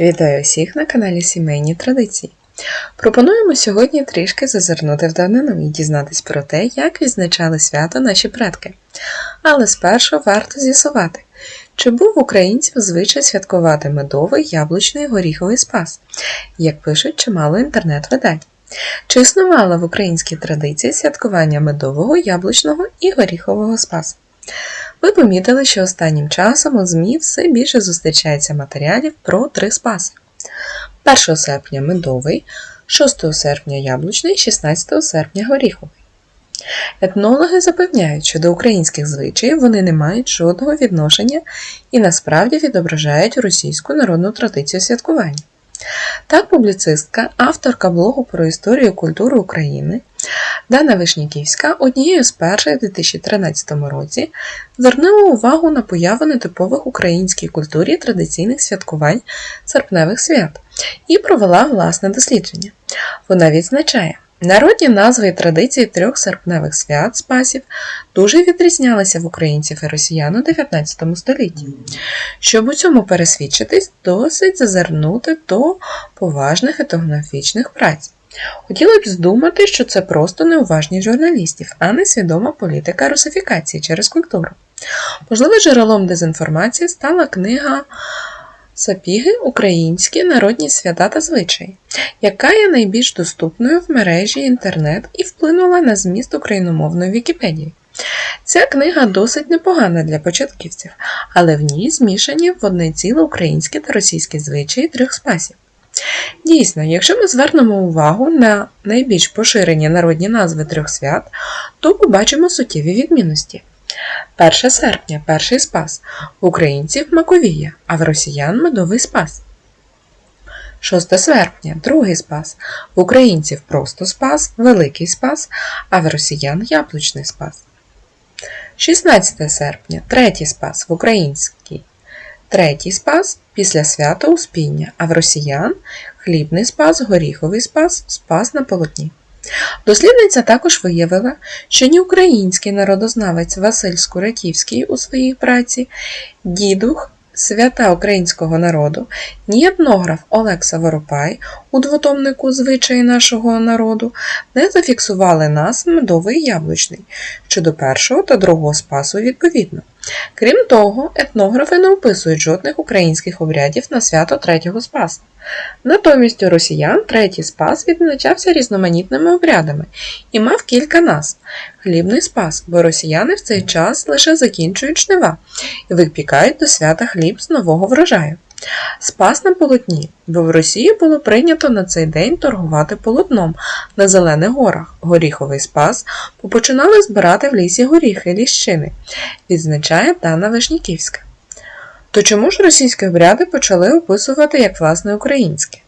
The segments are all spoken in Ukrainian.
Вітаю всіх на каналі Сімейні Традиції. Пропонуємо сьогодні трішки зазирнути в давнину і дізнатись про те, як відзначали свято наші предки. Але спершу варто з'ясувати, чи був в українців звичай святкувати медовий, яблучний горіховий спас, як пишуть чимало інтернет-видань. Чи існувало в українській традиції святкування медового, яблучного і горіхового спасу? Ви помітили, що останнім часом у ЗМІ все більше зустрічається матеріалів про три спаси. 1 серпня медовий, 6 серпня яблучний, 16 серпня горіховий. Етнологи запевняють, що до українських звичаїв вони не мають жодного відношення і насправді відображають російську народну традицію святкування. Так, публіцистка, авторка блогу про історію і культуру України Дана Вишніківська однією з перших у 2013 році звернула увагу на появу нетипових українській культурі традиційних святкувань серпневих свят і провела власне дослідження. Вона відзначає, народні назви і традиції трьох серпневих свят спасів дуже відрізнялися в українців і росіян у 19 столітті. Щоб у цьому пересвідчитись, досить зазирнути до поважних етнографічних праць. Хотіла б здумати, що це просто неуважність журналістів, а не свідома політика русифікації через культуру. Можливо, джерелом дезінформації стала книга Сапіги Українські народні свята та звичаї, яка є найбільш доступною в мережі інтернет і вплинула на зміст україномовної Вікіпедії. Ця книга досить непогана для початківців, але в ній змішані в одне ціле українські та російські звичаї трьох спасів. Дійсно, якщо ми звернемо увагу на найбільш поширені народні назви трьох свят, то побачимо суттєві відмінності. 1 серпня перший спас, в українців Маковія, а в росіян медовий спас. 6 серпня другий спас, в українців просто спас, Великий спас, а в росіян яблучний спас. 16 серпня третій спас в українській Третій спас після свята Успіння, а в росіян хлібний спас, горіховий спас, спас на полотні. Дослідниця також виявила, що ні український народознавець Василь Скуратівський у своїй праці, дідух свята українського народу, ні етнограф Олекса Воропай у двотомнику звичаї нашого народу не зафіксували нас медовий яблучний щодо першого та другого спасу відповідно. Крім того, етнографи не описують жодних українських обрядів на свято третього спаса. Натомість у росіян третій спас відзначався різноманітними обрядами і мав кілька назв. Хлібний спас, бо росіяни в цей час лише закінчують жнива і випікають до свята хліб з нового врожаю. Спас на полотні, бо в Росії було прийнято на цей день торгувати полотном на Зелених горах. Горіховий спас, починали збирати в лісі горіхи ліщини, відзначає Дана Вишніківська. То чому ж російські обряди почали описувати як власне українське?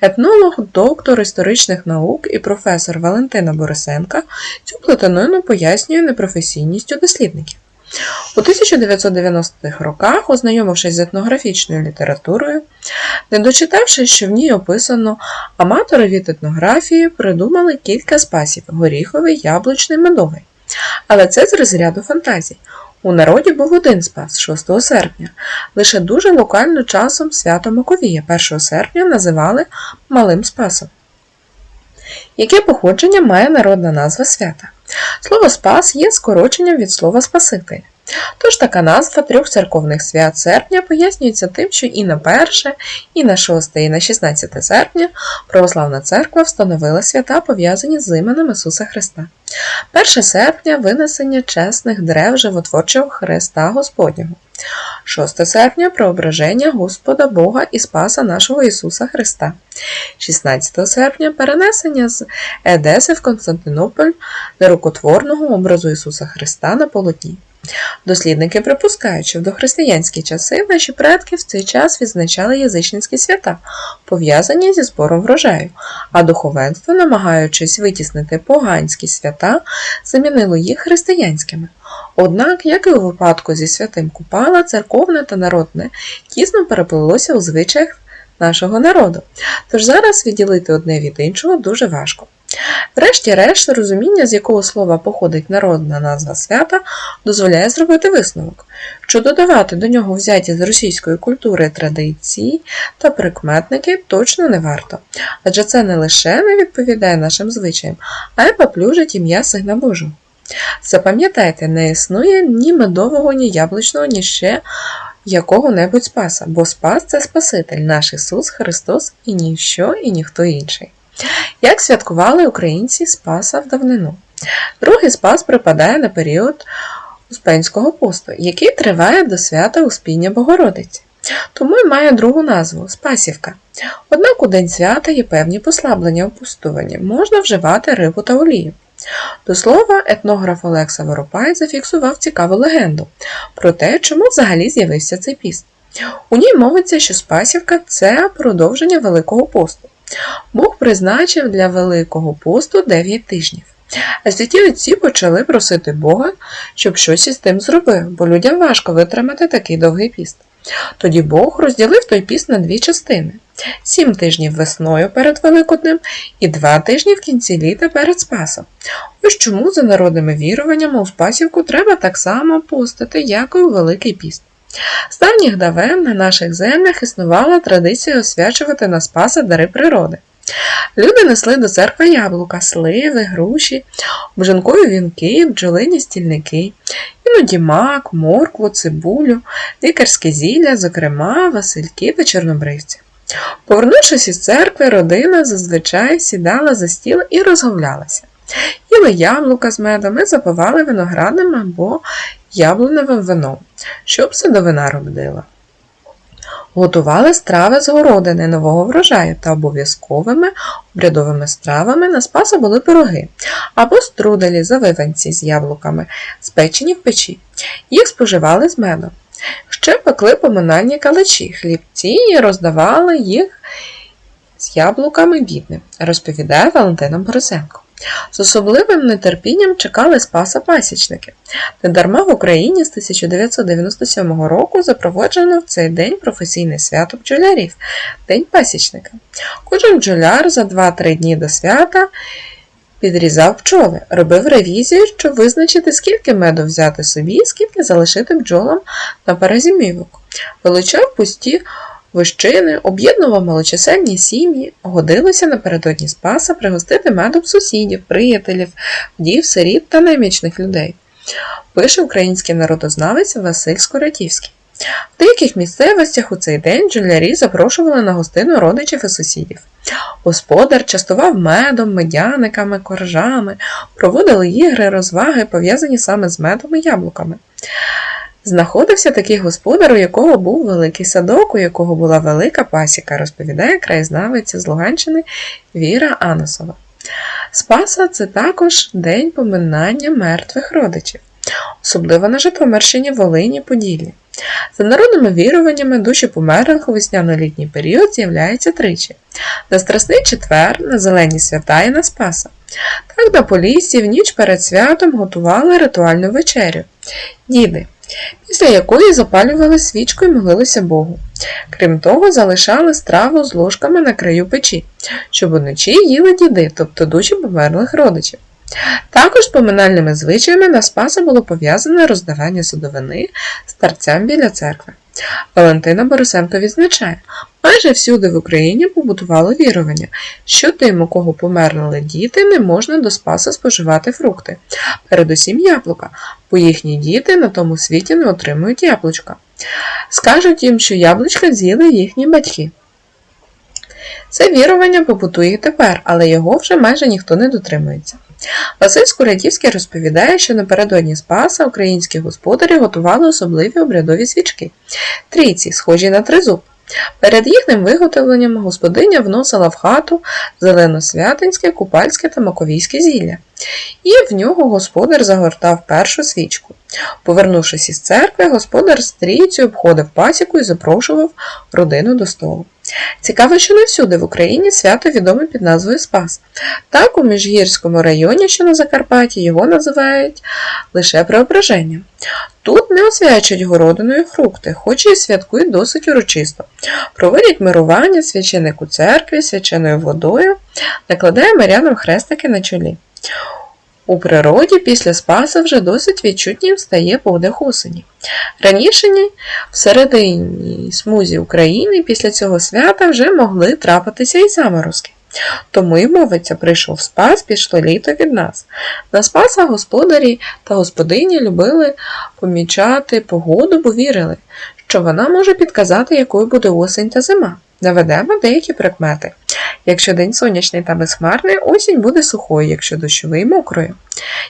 Етнолог, доктор історичних наук і професор Валентина Борисенка цю плетанину пояснює непрофесійністю дослідників. У 1990-х роках, ознайомившись з етнографічною літературою, не дочитавши, що в ній описано, аматори від етнографії придумали кілька спасів горіховий, яблучний, медовий. Але це з розряду фантазій. У народі був один спас 6 серпня. Лише дуже локально часом свято Маковія 1 серпня називали Малим Спасом. Яке походження має народна назва свята? Слово Спас є скороченням від слова Спаситель. Тож така назва трьох церковних свят серпня пояснюється тим, що і на 1, і на 6, і на 16 серпня православна церква встановила свята, пов'язані з іменем Ісуса Христа. 1 серпня винесення чесних дерев животворчого Христа Господнього. 6 серпня преображення Господа Бога і Спаса нашого Ісуса Христа. 16 серпня перенесення з Едеси в Константинополь нерукотворного образу Ісуса Христа на полотні. Дослідники припускають, що в дохристиянські часи наші предки в цей час відзначали язичницькі свята, пов'язані зі збором врожаю, а духовенство, намагаючись витіснити поганські свята, замінило їх християнськими. Однак, як і у випадку зі святим Купала, церковне та народне тісно переплилося у звичаях нашого народу. Тож зараз відділити одне від іншого дуже важко. Врешті-решт, розуміння, з якого слова походить народна назва свята, дозволяє зробити висновок, що додавати до нього взяті з російської культури традиції та прикметники точно не варто, адже це не лише не відповідає нашим звичаям, а й поплюжить ім'я Сина Божого. Запам'ятайте, не існує ні медового, ні яблучного, ні ще якого-небудь спаса, бо спас це Спаситель, наш Ісус Христос і ніщо, і ніхто інший. Як святкували українці Спаса в давнину? Другий спас припадає на період Успенського посту, який триває до свята Успіння Богородиці. Тому й має другу назву Спасівка. Однак у день свята є певні послаблення у пустуванні, можна вживати рибу та олію. До слова, етнограф Олекса Воропай зафіксував цікаву легенду про те, чому взагалі з'явився цей піст. У ній мовиться, що Спасівка це продовження Великого посту. Бог призначив для Великого посту 9 тижнів. А святі отці почали просити Бога, щоб щось із тим зробив, бо людям важко витримати такий довгий піст. Тоді Бог розділив той піст на дві частини: сім тижнів весною перед Великоднем і два тижні в кінці літа перед Спасом. Ось чому за народними віруваннями у Спасівку треба так само постити, як і у Великий піст. З давніх давен на наших землях існувала традиція освячувати на Спаса дари природи. Люди несли до церкви яблука, сливи, груші, бжанкові вінки, бджолині стільники, іноді мак, моркву, цибулю, лікарське зілля, зокрема, васильки та чорнобривці. Повернувшись із церкви, родина зазвичай сідала за стіл і розговлялася. Їли яблука з медом і запивали виноградним або яблуневим вином, щоб садовина родила. Готували страви з городини нового врожаю та обов'язковими обрядовими стравами на спаса були пироги або струделі завиванці з яблуками, спечені в печі. Їх споживали з медом. Ще пекли поминальні калачі, хлібці і роздавали їх з яблуками бідним, розповідає Валентина Борисенко. З особливим нетерпінням чекали Спаса пасічники. Недарма в Україні з 1997 року запроваджено в цей день професійне свято бджолярів День пасічника. Кожен бджоляр за 2-3 дні до свята підрізав пчоли, робив ревізію, щоб визначити, скільки меду взяти собі скільки залишити бджолам на перезимівок. Вилучав пусті Вищини об'єднував малочисельні сім'ї, годилося напередодні Спаса пригостити медом сусідів, приятелів, вдів, сиріт та немічних людей. Пише український народознавець Василь Скоротівський. В деяких місцевостях у цей день джулярі запрошували на гостину родичів і сусідів. Господар частував медом, медяниками, коржами, проводили ігри, розваги, пов'язані саме з медом і яблуками. Знаходився такий господар, у якого був великий садок, у якого була велика пасіка, розповідає краєзнавиця з Луганщини Віра Аносова. Спаса це також день поминання мертвих родичів, особливо на Житомирщині, Волині, Поділлі. За народними віруваннями, душі померлих у весняно-літній період з'являються тричі: на Страсний четвер, на Зелені свята і на Спаса. Так на Поліссі в ніч перед святом готували ритуальну вечерю. Діди, після якої запалювали свічку і молилися Богу. Крім того, залишали страву з ложками на краю печі, щоб уночі їли діди, тобто душі померлих родичів. Також поминальними звичаями на Спаса було пов'язане роздавання судовини старцям біля церкви. Валентина Борисенко відзначає, майже всюди в Україні побутувало вірування, що тим, у кого померли діти, не можна до Спаса споживати фрукти, передусім яблука, бо їхні діти на тому світі не отримують яблучка. Скажуть їм, що яблучка з'їли їхні батьки. Це вірування побутує тепер, але його вже майже ніхто не дотримується. Василь Скуратівський розповідає, що напередодні Спаса українські господарі готували особливі обрядові свічки трійці, схожі на тризуб. Перед їхнім виготовленням господиня вносила в хату зеленосвятинське, купальське та маковійське зілля, і в нього господар загортав першу свічку. Повернувшись із церкви, господар з обходив пасіку і запрошував родину до столу. Цікаво, що не всюди в Україні свято відоме під назвою Спас. Так, у Міжгірському районі, що на Закарпатті, його називають лише Преображення. Тут не освячують городиною фрукти, хоч і святкують досить урочисто. Проводять мирування, священик у церкві, свяченою водою Накладаємо рядом хрестики на чолі. У природі після спаса вже досить відчутнім стає подих осені. Раніше в середині смузі України після цього свята вже могли трапитися і заморозки. Тому й мовиться, прийшов спас, пішло літо від нас. На спаса господарі та господині любили помічати погоду, бо вірили, що вона може підказати, якою буде осень та зима. Наведемо деякі прикмети. Якщо день сонячний та безхмарний, осінь буде сухою, якщо дощовий мокрою.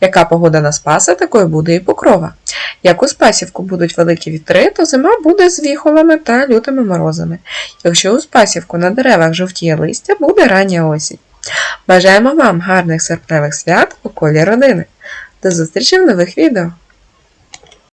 Яка погода на спаса, такою буде і покрова. Як у спасівку будуть великі вітри, то зима буде з віхолами та лютими морозами. Якщо у спасівку на деревах жовтіє листя, буде рання осінь. Бажаємо вам гарних серпневих свят у колі родини. До зустрічі в нових відео!